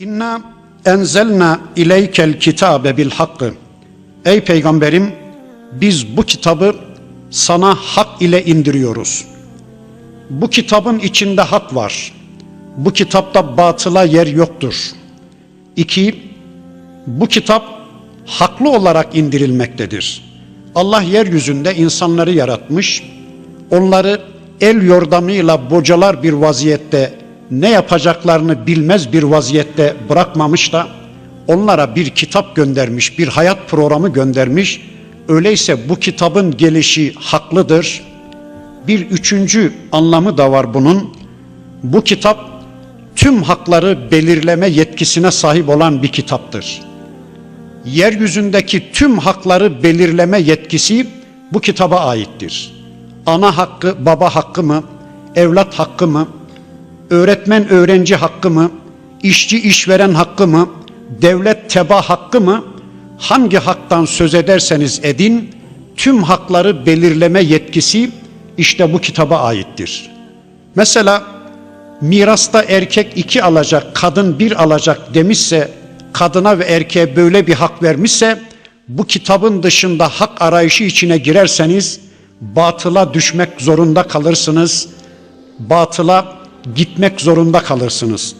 İnna enzelna ileykel kitabe bil hakkı. Ey peygamberim biz bu kitabı sana hak ile indiriyoruz. Bu kitabın içinde hak var. Bu kitapta batıla yer yoktur. İki, bu kitap haklı olarak indirilmektedir. Allah yeryüzünde insanları yaratmış, onları el yordamıyla bocalar bir vaziyette ne yapacaklarını bilmez bir vaziyette bırakmamış da onlara bir kitap göndermiş, bir hayat programı göndermiş. Öyleyse bu kitabın gelişi haklıdır. Bir üçüncü anlamı da var bunun. Bu kitap tüm hakları belirleme yetkisine sahip olan bir kitaptır. Yeryüzündeki tüm hakları belirleme yetkisi bu kitaba aittir. Ana hakkı, baba hakkı mı, evlat hakkı mı, öğretmen öğrenci hakkı mı, işçi işveren hakkı mı, devlet teba hakkı mı, hangi haktan söz ederseniz edin, tüm hakları belirleme yetkisi işte bu kitaba aittir. Mesela mirasta erkek iki alacak, kadın bir alacak demişse, kadına ve erkeğe böyle bir hak vermişse, bu kitabın dışında hak arayışı içine girerseniz, batıla düşmek zorunda kalırsınız, batıla gitmek zorunda kalırsınız.